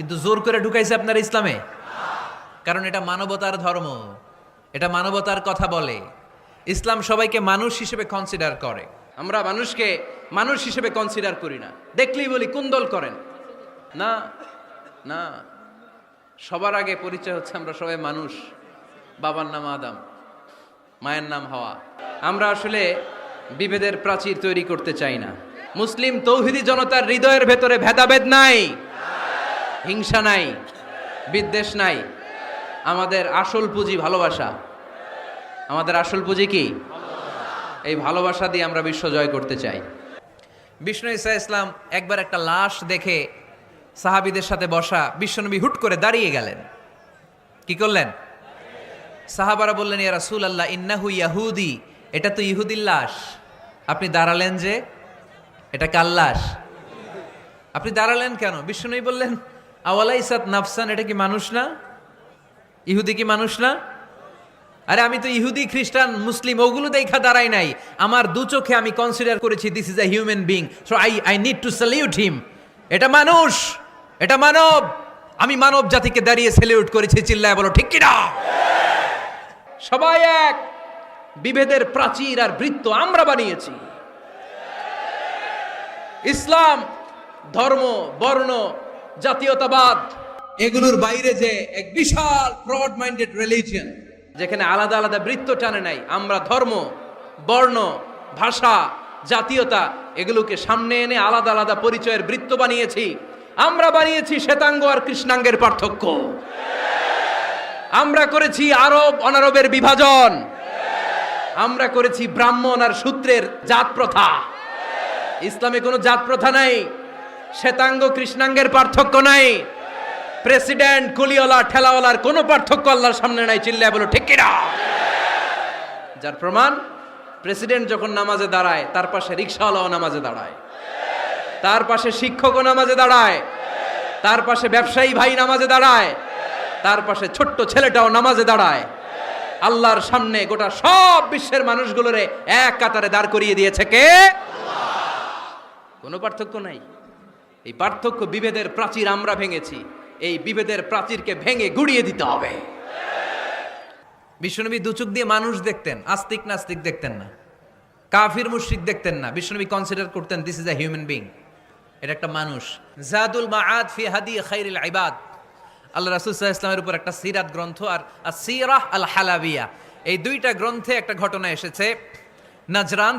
কিন্তু জোর করে ঢুকাইছে আপনার ইসলামে। কারণ এটা মানবতার ধর্ম, এটা মানবতার কথা বলে। ইসলাম সবাইকে মানুষ হিসেবে কনসিডার করে। আমরা মানুষকে মানুষ হিসেবে কনসিডার করি না। দেখলেই বলি কুন্দল করেন? না না। সবার আগে পরিচয় হচ্ছে আমরা সবাই মানুষ। বাবার নাম আদম, মায়ের নাম হওয়া। আমরা আসলে বিভেদের প্রাচীর তৈরি করতে চাই না। মুসলিম তৌহিদি জনতার হৃদয়ের ভেতরে ভেদাভেদ নাই। হিংসা নাই, বিদ্বেষ নাই। আমাদের আসল পুঁজি ভালোবাসা। আমাদের আসল পুঁজি কি? এই ভালোবাসা দিয়ে আমরা বিশ্ব জয় করতে চাই। বিষ্ণু ইসা ইসলাম একবার একটা লাশ দেখে সাহাবিদের সাথে বসা বিশ্বনবী হুট করে দাঁড়িয়ে গেলেন। কি করলেন? সাহাবারা বললেন, ইয়া রাসূল আল্লাহ ইন্নাহু ইয়াহুদি। এটা তো ইহুদির লাশ। আপনি দাঁড়ালেন যে, এটা কার লাশ? আপনি দাঁড়ালেন কেন? বিষ্ণুনবী বললেন আওয়ালা ইসাত নাফসান, এটা কি মানুষ না? ইহুদি কি মানুষ না? আরে আমি তো ইহুদি, খ্রিস্টান, মুসলিম, ওগুলো দেখা দাঁড়াই নাই। আমার দু চোখে আমি কনসিডার করেছি this is a human being so I I need to salute him এটা মানুষ, এটা মানব। আমি মানব জাতিকে দাঁড়িয়ে স্যালিউট করেছি, চিল্লায় বলো, ঠিক কিনা? সবাই এক, বিভেদের প্রাচীর আর বৃত্ত আমরা বানিয়েছি। ইসলাম, ধর্ম, বর্ণ জাতীয়তাবাদ। এগুলোর বাইরে যে এক বিশাল ব্রড মাইন্ডেড রিলিজিয়ন যেখানে আলাদা আলাদা বৃত্ত টানে নাই আমরা ধর্ম বর্ণ ভাষা জাতীয়তা এগুলোকে সামনে এনে আলাদা আলাদা পরিচয়ের বৃত্ত বানিয়েছি। আমরা বানিয়েছি শ্বেতাঙ্গ আর কৃষ্ণাঙ্গের পার্থক্য। আমরা করেছি আরব অনারবের বিভাজন। আমরা করেছি ব্রাহ্মণ আর সূত্রের জাত প্রথা ইসলামে কোনো জাত প্রথা নাই। শ্বেতাঙ্গ কৃষ্ণাঙ্গের পার্থক্য নাই। প্রেসিডেন্ট কুলিওয়ালা ঠেলাওয়ালার কোনো পার্থক্য আল্লাহর সামনে নাই, চিল্লায় বলো, ঠিক কিনা? যার প্রমাণ, প্রেসিডেন্ট যখন নামাজে দাঁড়ায়, তার পাশে রিক্সাওয়ালাও নামাজে দাঁড়ায়। তার পাশে শিক্ষকও নামাজে দাঁড়ায়। তার পাশে ব্যবসায়ী ভাই নামাজে দাঁড়ায়। তার পাশে ছোট্ট ছেলেটাও নামাজে দাঁড়ায়। আল্লাহর সামনে গোটা সব বিশ্বের মানুষগুলোরে এক কাতারে দাঁড় করিয়ে দিয়েছে কে? কোনো পার্থক্য নাই। এই পার্থক্য বিভেদের প্রাচীর আমরা ভেঙেছি। এই বিভেদের প্রাচীরকে ভেঙে গুড়িয়ে দিতে হবে। বিশ্বনবী দুচোখ দিয়ে মানুষ দেখতেন, আস্তিক নাস্তিক দেখতেন না। কাফির মুশরিক দেখতেন না। বিশ্বনবী কনসিডার করতেন this is a human being এটা একটা মানুষ। জাদুল মাআদ ফি হাদি খাইরুল ইবাদ। আল্লাহ রাসূল ইসলামের উপর একটা সিরাত গ্রন্থ আর সিরাহ আল হালাবিয়া এই দুইটা গ্রন্থে একটা ঘটনা এসেছে। নাজরান